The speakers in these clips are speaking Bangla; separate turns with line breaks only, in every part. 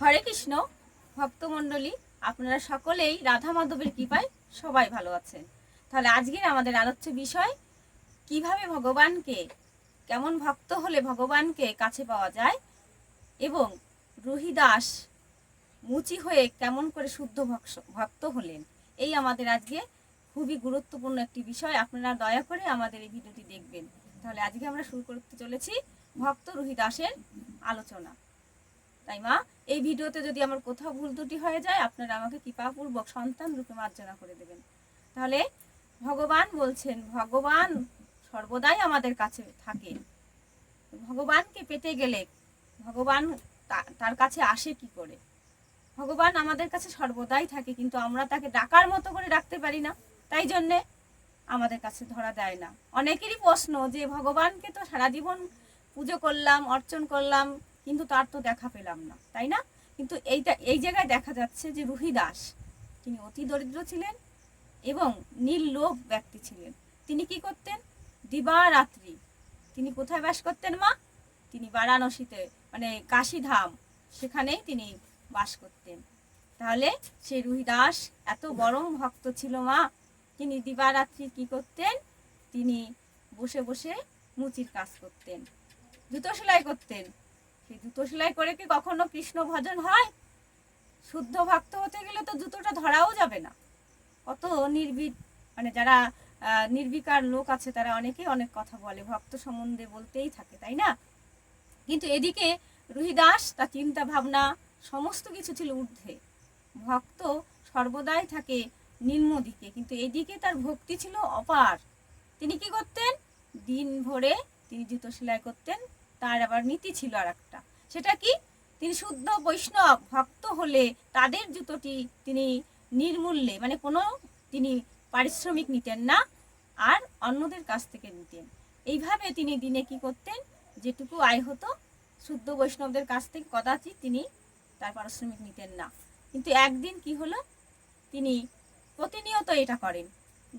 হরে কৃষ্ণ, ভক্তমণ্ডলী, আপনারা সকলেই রাধা মাধবের কৃপায় সবাই ভালো আছেন। তাহলে আজকের আমাদের আলোচ্য বিষয়, কীভাবে ভগবানকে, কেমন ভক্ত হলে ভগবানকে কাছে পাওয়া যায় এবং রুহিদাস মুচি হয়ে কেমন করে শুদ্ধ ভক্ত হলেন, এই আমাদের আজকে খুবই গুরুত্বপূর্ণ একটি বিষয়। আপনারা দয়া করে আমাদের এই ভিডিওটি দেখবেন। তাহলে আজকে আমরা শুরু করতে চলেছি ভক্ত রুহিদাসের আলোচনা। তাই মা, এই ভিডিওতে যদি আমার কোথাও ভুল ত্রুটি হয়ে যায়, আপনারা আমাকে কৃপাপূর্বক সন্তান রূপে মার্জনা করে দেবেন। তাহলে ভগবান বলছেন, ভগবান সর্বদাই আমাদের কাছে থাকে। ভগবানকে পেতে গেলে ভগবান তার কাছে আসে কি করে? ভগবান আমাদের কাছে সর্বদাই থাকে, কিন্তু আমরা তাকে ডাকার মতো করে ডাকতে পারি না। তাই জন্যে আমাদের কাছে ধরা দেয় না। অনেকেরই প্রশ্ন যে, ভগবানকে তো সারা জীবন পুজো করলাম, অর্চন করলাম কিন্তু তার তো দেখা পেলাম না, তাই না? কিন্তু এইটা, এই জায়গায় দেখা যাচ্ছে যে রুহি দাস, তিনি অতি দরিদ্র ছিলেন এবং নির্লোভ ব্যক্তি ছিলেন। তিনি কি করতেন? দিবারাত্রি। তিনি কোথায় বাস করতেন, মা? তিনি বারাণসীতে মানে কাশীধাম, সেখানেই তিনি বাস করতেন। তাহলে সেই রুহিদাস এত বড় ভক্ত ছিল, মা। তিনি দিবারাত্রি কি করতেন? তিনি বসে বসে মুচির কাজ করতেন, জুতো সেলাই করতেন। সেই জুতো সেলাই করে কি কখনো কৃষ্ণ ভজন হয়? শুদ্ধ ভক্ত হতে গেলে তো জুতোটা ধরাও যাবে না। কত নির্বিক মানে যারা নির্বিকার লোক আছে তারা অনেকেই অনেক কথা বলে, ভক্ত সম্বন্ধে বলতেই থাকে, তাই না? কিন্তু এদিকে রুহিদাস, তার চিন্তা ভাবনা, সমস্ত কিছু ছিল ঊর্ধ্বে। ভক্ত সর্বদাই থাকে নিম্ন দিকে, কিন্তু এদিকে তার ভক্তি ছিল অপার। তিনি কি করতেন? দিন ভরে তিনি জুতো সেলাই করতেন তার আবার নীতি ছিল আর একটা সেটা কি? তিনি শুদ্ধ বৈষ্ণব ভক্ত হলে তাদের জুতোটি তিনি নির্মূল্যে মানে কোনো তিনি পারিশ্রমিক নিতেন না আর অন্যদের কাছ থেকে নিতেন। এইভাবে তিনি দিনে কি করতেন? যেটুকু আয় হতো, শুদ্ধ বৈষ্ণবদের কাছ থেকে কদাচিৎ তিনি তার পারিশ্রমিক নিতেন না। কিন্তু একদিন কি হলো? তিনি প্রতিনিয়ত এটা করেন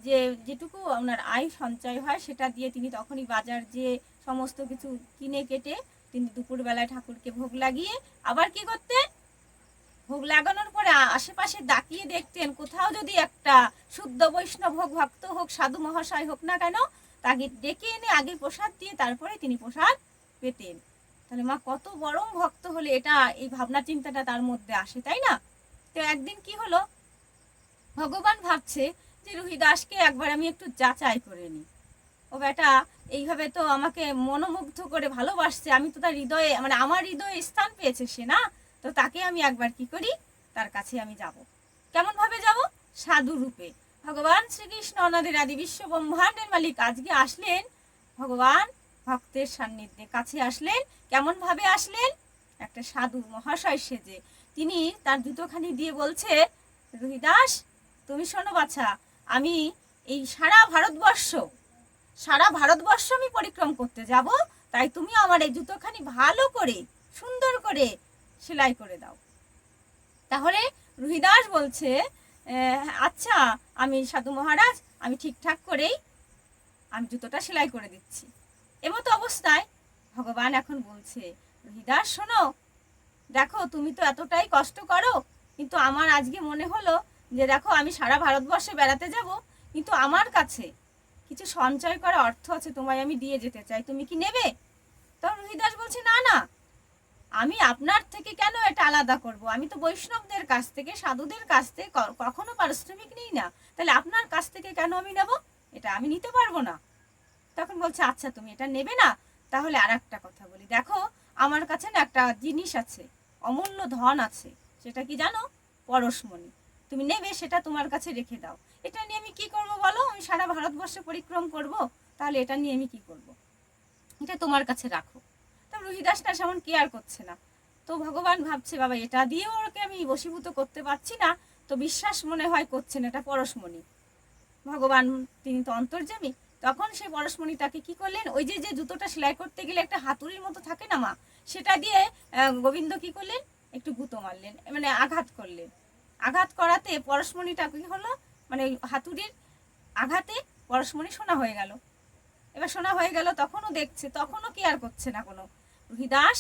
যে যেটুকু আপনার আয় সঞ্চয় হয় সেটা দিয়ে তিনি তখনই বাজার যে সমস্ত কিছু কিনে কেটে তিনি দুপুরবেলায় ঠাকুরকে ভোগ লাগিয়ে আবার কি করতেন? ভোগ লাগানোর পরে আশেপাশে ডাকিয়ে দেখতেন, কোথাও যদি একটা শুদ্ধ বৈষ্ণব হোক, ভক্ত হোক, সাধু মহাশয় হোক না কেন, তাকে ডেকে এনে আগে প্রসাদ দিয়ে তারপরে তিনি প্রসাদ পেতেন। তাহলে মা কত বড় ভক্ত হলে এটা, এই ভাবনা চিন্তাটা তার মধ্যে আসে, তাই না? তো একদিন কি হলো? ভগবান ভাবছে যে রুহি দাসকে একবার আমি একটু যাচাই করে নিই। ও বেটা, এইভাবে তো আমাকে মনোমুগ্ধ করে ভালোবাসছে। আমি তো তার হৃদয়ে মানে আমার হৃদয়ে স্থান পেয়েছে সে, না? তো তাকে আমি একবার কি করি? তার কাছে আমি যাব। কেমন ভাবে যাব? সাধু রূপে। ভগবান শ্রীকৃষ্ণ অনাদের আদি বিশ্ব ব্রহ্মাণ্ডের মালিক আজকে আসলেন। ভগবান ভক্তের সান্নিধ্যে কাছে আসলেন। কেমন ভাবে আসলেন? একটা সাধু মহাশয় সেজে। তিনি তার জুতোখানি দিয়ে বলছে, রুহিদাস, তুমি শোনো বাছা, আমি এই সারা ভারতবর্ষ সারা ভারতবর্ষ আমি পরিক্রম করতে যাব, তাই তুমি আমার এই জুতোখানি ভালো করে, সুন্দর করে সেলাই করে দাও। তাহলে রুহিদাস বলছে আচ্ছা আমি সাধু মহারাজ, আমি ঠিকঠাক করেই আমি জুতোটা সেলাই করে দিচ্ছি। এমতো অবস্থায় ভগবান এখন বলছে, রুহিদাস, শোনো, দেখো, তুমি তো এতটাই কষ্ট করো, কিন্তু আমার আজকে মনে হলো যে, দেখো, আমি সারা ভারতবর্ষে বেড়াতে যাব, কিন্তু আমার কাছে কিছু সঞ্চয় করা অর্থ আছে, তোমায় আমি দিয়ে যেতে চাই। তুমি কি নেবে? তখন রুহিদাস বলছে, না না। আমি আপনার থেকে কেন এটা আলাদা করব? আমি তো বৈষ্ণবদের কাছ থেকে, সাধুদের কাছ থেকে কখনো পারিশ্রমিক নিই না। তাহলে আপনার কাছ থেকে কেন আমি নেব? এটা আমি নিতে পারব না। তখন বলছে আচ্ছা তুমি এটা নেবে না? তাহলে আর একটা কথা বলি। দেখো, আমার কাছে না একটা জিনিস আছে, অমূল্য ধন আছে। সেটা কি জানো? পরশমণি। তুমি নেবে, সেটা তোমার কাছে রেখে দাও। এটা নিয়ে আমি কি করব বলো? আমি সারা ভারতবর্ষে পরিক্রম করব, তাহলে এটা নিয়ে আমি কি করব? এটা তোমার কাছে রাখো। তা রুহিদাস না সেমন কেয়ার করছে না। তো ভগবান ভাবছে, বাবা, এটা দিয়েও ওকে আমি বশীভূত করতে পারছি না। তো বিশ্বাস মনে হয় করছেন এটা পরশমণি। ভগবান, তিনি তো অন্তর্যামী। তখন সেই পরশমণি তাকে কি করলেন? ওই যে যে জুতোটা সেলাই করতে গেলে একটা হাতুড়ির মতো থাকে না মা? সেটা দিয়ে গোবিন্দ কি করলেন? একটু গুঁতো মারলেন মানে আঘাত করলেন। আঘাত করাতে পরশমণিটা কি হলো? মানে হাতুড়ির আঘাতে পরশমণি সোনা হয়ে গেল। এবার সোনা হয়ে গেল, তখনও দেখছে, তখনও কেয়ার করছে না কোনো। রুহিদাস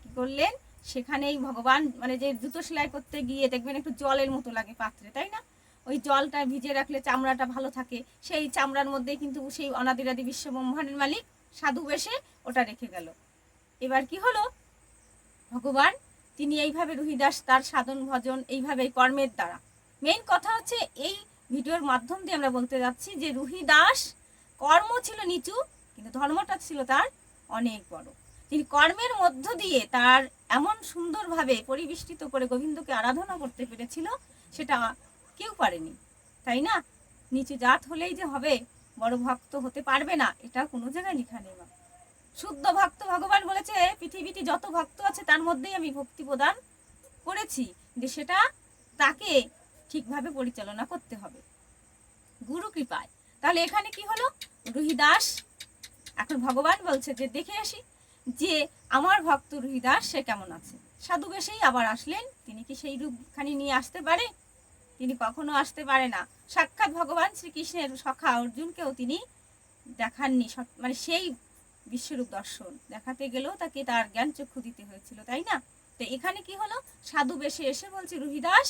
কি করলেন? সেখানেই ভগবান মানে যে জুতো সেলাই করতে গিয়ে দেখবেন একটু জলের মতো লাগে পাত্রে, তাই না? ওই জলটা ভিজে রাখলে চামড়াটা ভালো থাকে। সেই চামড়ার মধ্যে কিন্তু সেই অনাদিরাদি বিশ্ব ব্রহ্মাণ্ডের মালিক সাধু বেশে ওটা রেখে গেল। এবার কি হলো? ভগবান, তিনি এইভাবে রুহিদাস তার সাধন ভজন এইভাবে কর্মের দ্বারা। মেইন কথা হচ্ছে এই ভিডিওর মাধ্যম দিয়ে আমরা বলতে যাচ্ছি যে রুহি দাস, কর্ম ছিল নিচু, কিন্তু ধর্মটা ছিল তার অনেক বড়। তিনি কর্মের মধ্য দিয়ে তার এমন সুন্দরভাবে পরিবেষ্টিত করে গোবিন্দকে আরাধনা করতে পেরেছিল, সেটা কেউ পারেনি। তাই না? নিচু জাত হলেই যে হবে, বড় ভক্ত হতে পারবে না, এটা কোনো জায়গায় লেখা নেই শুদ্ধ ভক্ত ভগবান বলেছে, পৃথিবীতে যত ভক্ত আছে তার মধ্যেই আমি ভক্তি প্রদান করেছি। যে সেটা তাকে ঠিকভাবে পরিচালনা করতে হবে। গুরু কৃপায়। তাহলে এখানে কি হলো? রুহিদাস, এখন ভগবান বলছে যে, দেখে আসি যে, আমার ভক্ত রুহিদাস, সে কেমন আছে? সাধু বেশেই আবার আসলেন। তিনি কি সেই রূপখানি নিয়ে আসতে পারে? তিনি কখনো আসতে পারে না। সাক্ষাৎ ভগবান শ্রীকৃষ্ণের সখা অর্জুনকেও তিনি দেখাননি। মানে সেই বিশ্বরূপ দর্শন। দেখাতে গেলেও তাকে তার জ্ঞান চক্ষু দিতে হয়েছিল, তাই না? তো এখানে কি হলো? সাধু বেশে এসে বলছে, রুহিদাস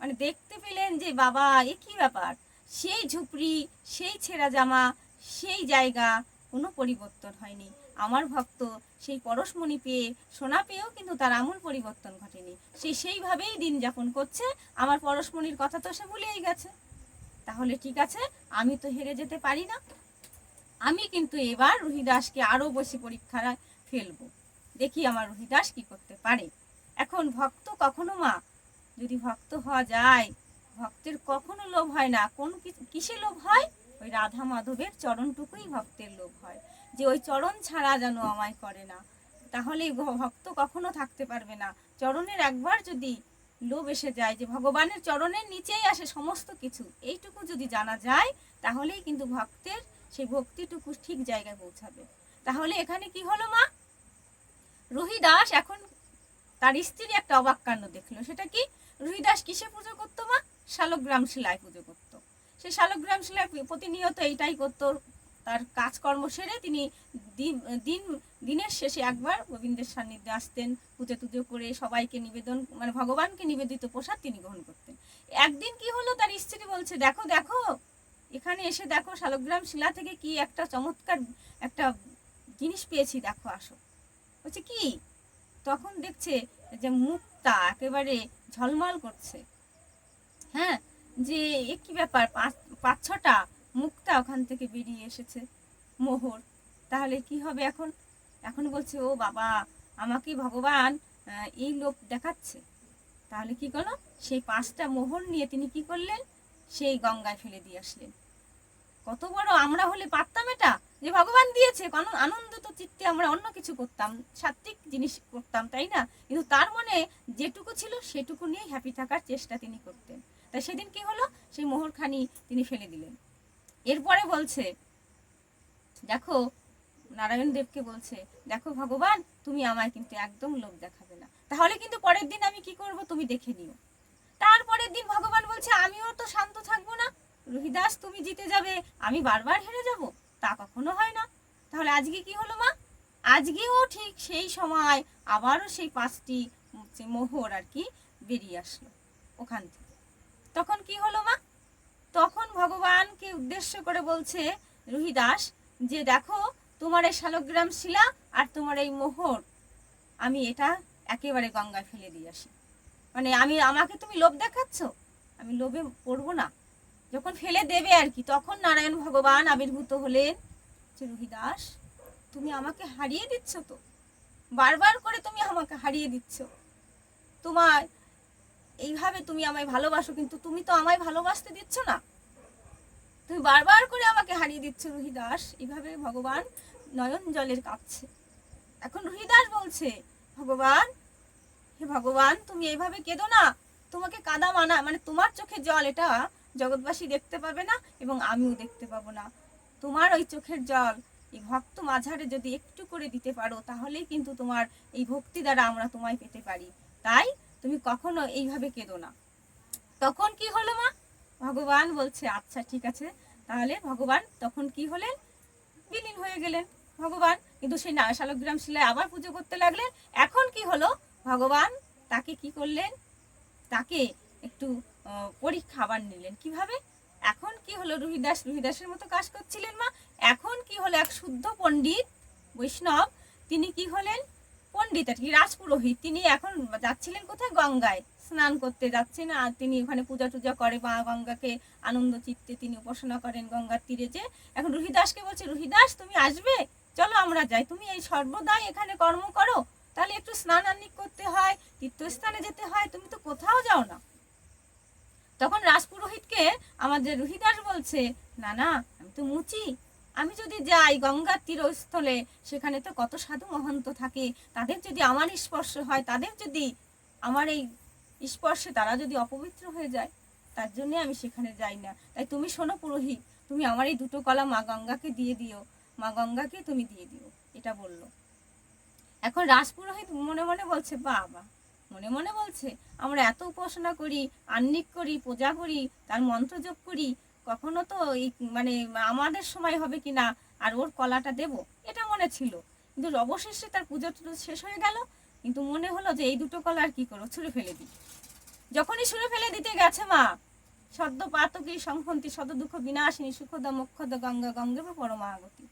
মানে দেখতে পেলেন যে, বাবা, এ কি ব্যাপার? সেই ঝুপড়ি, সেই ছেঁড়া জামা, সেই জায়গা, কোনো পরিবর্তন হয়নি। আমার ভক্ত সেই পরশমণি পেয়ে, সোনা পেয়েও কিন্তু তার আমূল পরিবর্তন ঘটেনি। সে সেইভাবেই দিন যাপন করছে। আমার পরশমণির কথা তো সে ভুলেই গেছে। তাহলে ঠিক আছে, আমি তো হেরে যেতে পারি না। আমি কিন্তু এবার রুহিদাসকে আরও বেশি পরীক্ষায় ফেলব। দেখি আমার রুহিদাস কি করতে পারে। এখন ভক্ত কখনো মা যদি ভক্ত হওয়া যায়, ভক্তের কখনো লোভ হয় না। কোন কিসে লোভ হয়? ওই রাধা মাধবের চরণটুকুই ভক্তের লোভ হয়। যে ওই চরণ ছাড়া যেন আমায় করে না। তাহলে ভক্ত কখনো থাকতে পারবে না। চরণের একবার যদি লোভ এসে যায়, যে ভগবানের চরণের নিচেই আসে সমস্ত কিছু, এইটুকু যদি জানা যায়, তাহলেই কিন্তু ভক্তের সেই ভক্তিটুকু ঠিক জায়গায় পৌঁছাবে। তাহলে এখানে কি হলো মা? রুহিদাস এখন তার স্ত্রী একটা অবাক কাণ্ড দেখল। সেটা কি? রুহিদাস কিসে পুজো করতো মা? শালগ্রাম শিলায় পুজো করতো। সে শালগ্রাম শিলায় প্রতিনিয়ত এইটাই করতো। তার কাজকর্ম সেরে তিনি দিন, দিনের শেষে একবার গোবিন্দের সান্নিধ্যে আসতেন, পুজো টুজো করে সবাইকে নিবেদন মানে ভগবানকে নিবেদিত প্রসাদ তিনি গ্রহণ করতেন। একদিন কি হলো? তার স্ত্রী বলছে, দেখো দেখো, এখানে এসে দেখো শালগ্রাম শিলা থেকে কি একটা চমৎকার একটা জিনিস পেয়েছি, দেখো, আসো। বলছে, কি? তখন দেখছে যে মুক্তা একেবারে ঝলমল করছে। হ্যাঁ যে এ কি ব্যাপার? পাঁচ ছটা মুক্তা ওখান থেকে বেরিয়ে এসেছে। মোহর, তাহলে কি হবে এখন? এখন বলছে, ও বাবা, আমাকে ভগবান এই লোক দেখাচ্ছে। তাহলে কি করল? সেই পাঁচটা মোহর নিয়ে তিনি কি করলেন? সেই গঙ্গায় ফেলে দিয়ে আসলেন। কত বড় আমরা হলে পারতাম এটা? যে ভগবান দিয়েছে আনন্দ তো চিত্তে আমরা অন্য কিছু করতাম সাত্বিক জিনিস করতাম, তাই না? কিন্তু তার যেটুকু ছিল সেটুকু নিয়ে হ্যাপি থাকার চেষ্টা তিনি করতেন। তাই সেদিন কি হলো? সেই মোহরখানি তিনি ফেলে দিলেন। এরপরে বলছে, দেখো, নারায়ণ দেবকে বলছে, দেখো ভগবান, তুমি আমায় কিন্তু একদম লোভ দেখাবে না। তাহলে কিন্তু পরের দিন আমি কি করব? তুমি দেখে নিও। তারপরের দিন ভগবান বলছে, আমিও তো শান্ত থাকব না। রুহিদাস, তুমি জিতে যাবে। আমি বারবার হেরে যাব। তা কখনো হয় না। তাহলে আজকে কি হলো মা? আজকেও ঠিক সেই সময় আবারও সেই পাঁচটি যে মোহর আর কি বেরিয়ে আসলো ওখান থেকে। তখন কি হলো মা? তখন ভগবানকে উদ্দেশ্য করে বলছে, রুহিদাস, যে দেখো তোমার এই শালগ্রাম শিলা আর তোমার এই মোহর, আমি এটা একেবারে গঙ্গায় ফেলে দিয়ে আসি। মানে আমি, আমাকে তুমি লোভ দেখাচ্ছ? আমি লোভে পড়ব না। যখন ফেলে দেবে আর কি, তখন নারায়ণ ভগবান আবির্ভূত হলেন। যে রুহিদাস, তুমি আমাকে হারিয়ে দিচ্ছ তো? বারবার করে তুমি আমাকে হারিয়ে দিচ্ছ। তোমার এইভাবে তুমি আমায় ভালোবাসো, কিন্তু তুমি তো আমায় ভালোবাসতে দিচ্ছ না। তুমি বারবার করে আমাকে হারিয়ে দিচ্ছ, রুহিদাস। এইভাবে ভগবান নয়ন জলের কাঁপছে। এখন রুহিদাস বলছে, ভগবান, হে ভগবান, তুমি এইভাবে কেঁদো না। তোমাকে কাদা মানা মানে তোমার চোখে জল, এটা জগৎবাসী দেখতে পাবে না এবং আমিও দেখতে পাবো না। তোমার ওই চোখের জল, এই ভক্ত মাঝারে যদি একটু করে দিতে পারো, তাহলেই কিন্তু তোমার এই ভক্তি দ্বারা আমরা তোমায় পেতে পারি। তাই তুমি কখনো এইভাবে কেঁদো না। তখন কি হলো মা? ভগবান বলছে আচ্ছা ঠিক আছে। তাহলে ভগবান তখন কি হলেন? বিলীন হয়ে গেলেন। ভগবান কিন্তু সেই শালগ্রাম শিলায় আবার পুজো করতে লাগলেন। এখন কি হলো? ভগবান তাকে কি করলেন? তাকে একটু পরীক্ষা আবার নিলেন। কীভাবে? এখন কি হলো? রুহিদাস, রুহিদাসের মতো কাজ করছিলেন মা। এখন কি হলো? এক শুদ্ধ পণ্ডিত বৈষ্ণব, তিনি কি হলেন? পণ্ডিত আর কি রাজপুরোহিত, তিনি এখন যাচ্ছিলেন কোথায়? গঙ্গায়। স্নান করতে যাচ্ছেন আর তিনি ওখানে পূজা টুজা করে, মা গঙ্গাকে আনন্দ চিত্তে তিনি উপাসনা করেন গঙ্গার তীরে যে, এখন রুহিদাসকে বলছে, রুহিদাস, তুমি আসবে? চলো আমরা যাই। তুমি এই সর্বদাই এখানে কর্ম করো। তাহলে একটু স্নান আন্নিক করতে হয়, তীর্থস্থানে যেতে হয়। তুমি তো কোথাও যাও না। তখন রাজপুরোহিতকে আমাদের রুহিদাস বলছে, না না, আমি তো মুচি। আমি যদি যাই গঙ্গার তীরস্থলে, সেখানে তো কত সাধু মহন্ত থাকে। তাদের যদি আমার স্পর্শ হয়, তাদের যদি আমার এই স্পর্শে তারা যদি অপবিত্র হয়ে যায়, তার জন্য আমি সেখানে যাই না। তাই তুমি শোনো পুরোহিত, তুমি আমার এই দুটো কলা মা গঙ্গাকে দিয়ে দিও, মা গঙ্গাকে তুমি দিয়ে দিও, এটা বলল। এখন রাজপুরোহিত মনে মনে বলছে, বাবা, মনে মনে বলছে, আমরা এত উপাসনা করি আন্নিক করি, পূজা করি, তার মন্ত্র জপ করি কখনো তো এই মানে আমাদের সময় হবে কি না আর ওর কলাটা দেব? এটা মনে ছিল। কিন্তু অবশেষে তার পুজো টুজো শেষ হয়ে গেল। কিন্তু মনে হলো যে এই দুটো কলা আর কি করো ছুঁড়ে ফেলে দিই। যখনই ছুঁড়ে ফেলে দিতে গেছে মা, সদ্য পাতকি সংহন্তি সদ দুঃখ বিনাশিনী, সুখদ মুখদ গঙ্গা গঙ্গে পরমাগতি।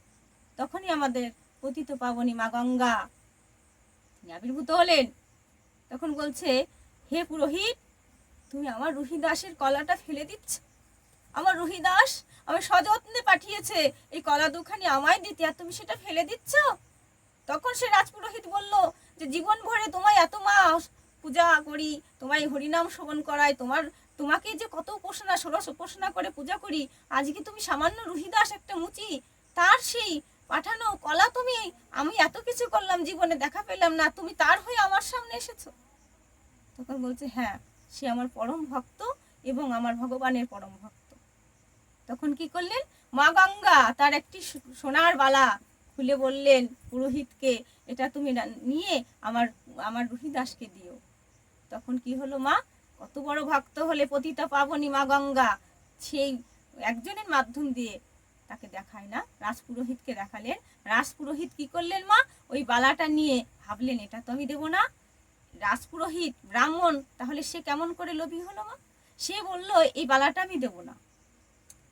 তখনই আমাদের পতিত পাবনী মা গঙ্গা, তিনি আবির্ভূত হলেন। তখন বলছে, হে পুরোহিত, তুমি আমার রুহিদাসের কলাটা ফেলে দিচ্ছ? আমার রুহিদাস আমার সযত্নে পাঠিয়েছে এই কলা দুখানি আমায় দিতে, আর তুমি সেটা ফেলে দিচ্ছ? তখন সে রাজপুরোহিত বলল যে, জীবন ভরে তোমায় এত মাস পূজা করি, তোমায় হরিনাম শ্রবণ করাই, তোমার, তোমাকে যে কত উপাসনা, ষোড়শ উপাসনা করে পূজা করি আজকে তুমি সামান্য রুহিদাস একটা মুচি? তার সেই পাঠানো কলা তুমি, আমি এত কিছু করলাম, জীবনে দেখা পেলাম না, তুমি তার হয়ে আমার সামনে এসেছ? তখন বলছে হ্যাঁ সে আমার পরম ভক্ত এবং আমার ভগবানের পরম ভক্ত। তখন কি করলেন? মা গঙ্গা তার একটি সোনার বালা খুলে বললেন, পুরোহিতকে এটা তুমি নিয়ে আমার আমার রুহিদাসকে দিও। তখন কি হলো মা? কত বড় ভক্ত হলে পতিতা পাবনি মা গঙ্গা। সেই একজনের মাধ্যম দিয়ে তাকে দেখায় না। রাজপুরোহিতকে দেখালেন। রাজপুরোহিত কি করলেন মা? ওই বালাটা নিয়ে ভাবলেন, এটা তো আমি দেবো না। রাজপুরোহিত, ব্রাহ্মণ, তাহলে সে কেমন করে লোভী হলো মা? সে বলল, এই বালাটা আমি দেবো না।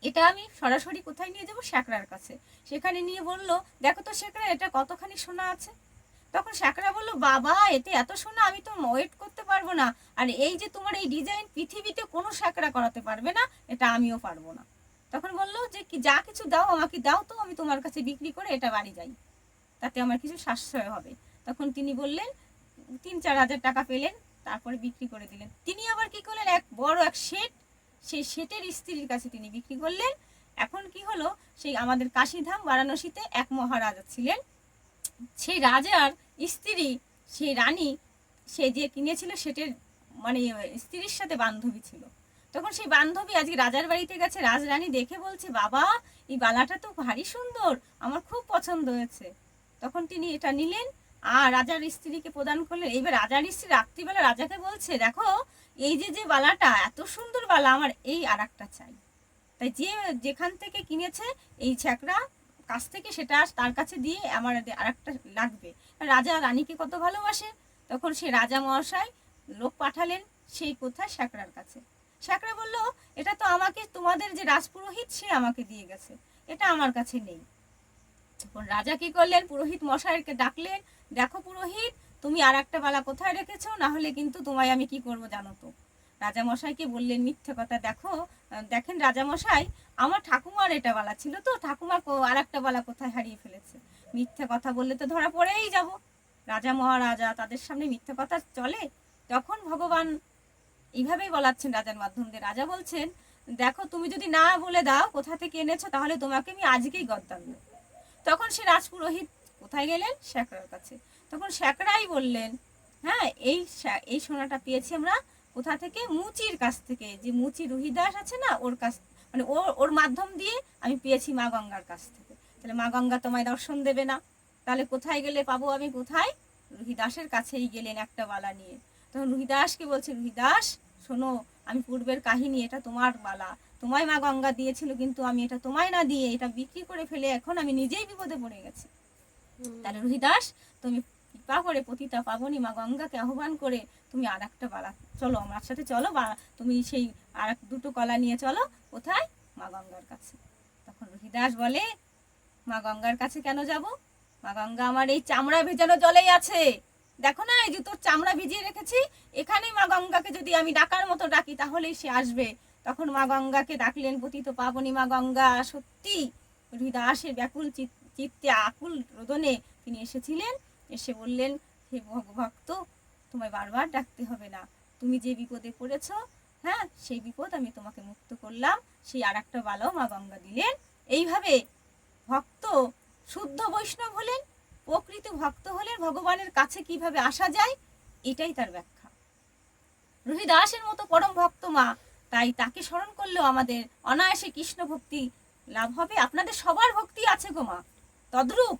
এটা আমি সরাসরি কোথায় নিয়ে যাব? শ্যাকরার কাছে। সেখানে নিয়ে বলল, দেখো তো শ্যাকরা এটা কতখানি সোনা আছে? তখন শ্যাকরা বলল, বাবা, এতে এত সোনা আমি তো ওয়েট করতে পারব না। আর এই যে তোমার এই ডিজাইন পৃথিবীতে কোনো শ্যাকরা করাতে পারবে না, এটা আমিও পারব না। তখন বলল, যে কি, যা কিছু দাও, আমাকে দাও তো, আমি তোমার কাছে বিক্রি করে এটা বাড়ি যাই। তাতে আমার কিছু সাশ্রয় হবে। তখন তিনি বললেন তিন চার হাজার টাকা পেলেন, তারপরে বিক্রি করে দিলেন। তিনি আবার কি করলেন, এক বড় এক শেট সেই শেটের স্ত্রীর কাছে তিনি বিক্রি করলেন। এখন কি হলো? সেই আমাদের কাশীধাম বারাণসীতে এক মহারাজা ছিলেন। সেই রাজার স্ত্রী, সেই রানী, সে যে কিনেছিল সেটের মানে স্ত্রীর সাথে বান্ধবী ছিল। তখন সেই বান্ধবী আজকে রাজার বাড়িতে গেছে। রাজরানী দেখে বলছে, বাবা, এই বালাটা তো ভারী সুন্দর, আমার খুব পছন্দ হয়েছে। তখন তিনি এটা নিলেন। আর রাজার স্ত্রীকে প্রদান করলেন। এইবার রাজার স্ত্রী রাত্রিবেলা রাজাকে বলছে, দেখো, এই যে যে বালাটা, এত সুন্দর বালা, আমার এই আর চাই। তাই যে, যেখান থেকে কিনেছে, এই ছ্যাকরা কাছ থেকে সেটা তার কাছে দিয়ে আমার আর একটা লাগবে। রাজা রানীকে কত ভালোবাসে। তখন সে রাজা মহাশয় লোক পাঠালেন সেই কোথায় শ্যাকরার কাছে। শ্যাকরা বলল, এটা তো আমাকে, তোমাদের যে রাজপুরোহিত, সে আমাকে দিয়ে গেছে। এটা আমার কাছে নেই। রাজা কি করলেন? পুরোহিত মশাইকে ডাকলেন, দেখো পুরোহিত, তুমি আর একটা বালা কোথায় রেখেছো? না হলে কিন্তু তোমায় আমি কি করব জানো তো? রাজা মশাইকে বললেন, মিথ্যে কথা, দেখো দেখেন রাজা মশাই, আমার ঠাকুমার এটা বালা ছিল তো, ঠাকুমা আর একটা বালা কোথায় হারিয়ে ফেলেছে। মিথ্যে কথা বললে তো ধরা পড়েই যাব। রাজা মহারাজা তাদের সামনে মিথ্যে কথা চলে। তখন ভগবান এইভাবেই বলাচ্ছেন রাজার মাধ্যম। দিয়ে রাজা বলছেন, দেখো, তুমি যদি না বলে দাও, কোথা থেকে এনেছো, তাহলে তোমাকে আমি আজকেই গদ্দান দেব। তখন সে রাজপুরোহিত কোথায় গেলেন? শ্যাকরার কাছে। তখন শ্যাকরাই বললেন হ্যাঁ এই এই সোনাটা পেয়েছি আমরা কোথা থেকে? মুচির কাছ থেকে। যে মুচি রুহিদাস আছে না, ওর কাছ মানে ওর ওর মাধ্যম দিয়ে আমি পেয়েছি মা গঙ্গার কাছ থেকে। তাহলে মা গঙ্গা তোমায় দর্শন দেবে না। তাহলে কোথায় গেলে পাবো আমি? কোথায়? রুহিদাসের কাছেই গেলেন একটা বালা নিয়ে। তখন রুহিদাসকে বলছে, রুহিদাস, শোনো, আমি পূর্বের কাহিনী, এটা তোমার বালা। তোমায় মা গঙ্গা দিয়েছিল কিন্তু আমি এটা তোমায় না দিয়ে এটা বিক্রি করে ফেলে এখন আমি নিজেই বিপদে পড়ে গেছি। তাহলে রোহিদাস তুমি কৃপা করে পতিতা পাবনি মা গঙ্গাকে আহ্বান করে তুমি আর একটা বালা চলো আমার সাথে চলো বা তুমি সেই আর দুটো কলা নিয়ে চলো কোথায়? মা গঙ্গার কাছে। তখন রোহিদাস বলে মা গঙ্গার কাছে কেন যাব? মা গঙ্গা আমার এই চামড়া ভেজানো জলেই আছে। দেখো না এই যে তোর চামড়া ভিজিয়ে রেখেছি এখানেই মা গঙ্গাকে যদি আমি ডাকার মতো ডাকি তাহলেই সে আসবে। তখন মা গঙ্গাকে ডাকলেন, পতিত পাবনী মা গঙ্গা, সত্যি? হৃদাসের ব্যাকুল চিত- চিত্তে আকুল রোদনে তিনি এসেছিলেন। এসে বললেন, হে ভক্ত, তোমায় বারবার ডাকতে হবে না। তুমি যে বিপদে পড়েছ হ্যাঁ সেই বিপদ আমি তোমাকে মুক্ত করলাম। সেই আর একটা বালাও মা গঙ্গা দিলেন। এইভাবে ভক্ত শুদ্ধ বৈষ্ণব হলেন, প্রকৃত ভক্ত হলেন, ভগবানের কাছে কীভাবে আসা যায়, এটাই তার ব্যাখ্যা। রোহিদাসের মতো পরম ভক্ত মা তাই তাকে স্মরণ করলেও আমাদের অনায়াসে কৃষ্ণ ভক্তি লাভ হবে। আপনাদের সবার ভক্তি আছে গো মা। তদ্রূপ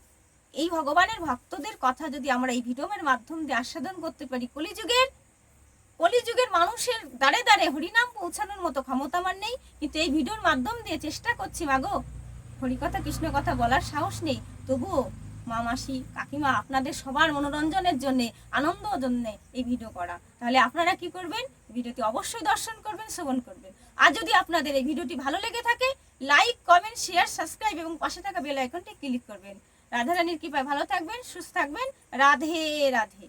এই ভগবানের ভক্তদের কথা যদি আমরা এই ভিডিওমের মাধ্যম দিয়ে আস্বাদন করতে পারি, কলিযুগের কলিযুগের মানুষের দাঁড়ে দাঁড়ে হরিনাম পৌঁছানোর মতো ক্ষমতা আমার নেই। কিন্তু এই ভিডিওর মাধ্যম দিয়ে চেষ্টা করছি মাগো হরিকথা কৃষ্ণ কথা বলার সাহস নেই। তবুও মা মাসি কাকিমা, আপনাদের সবার মনোরঞ্জনের জন্য, আনন্দ জন্যে এই ভিডিও করা। তাহলে আপনারা কি করবেন? ভিডিওটি অবশ্যই দর্শন করবেন, শ্রবণ করবেন। আর যদি আপনাদের এই ভিডিওটি ভালো লেগে থাকে লাইক কমেন্ট শেয়ার সাবস্ক্রাইব এবং পাশে থাকা বেল আইকনটি ক্লিক করবেন। রাধারানীর কৃপায় ভালো থাকবেন, সুস্থ থাকবেন। রাধে রাধে।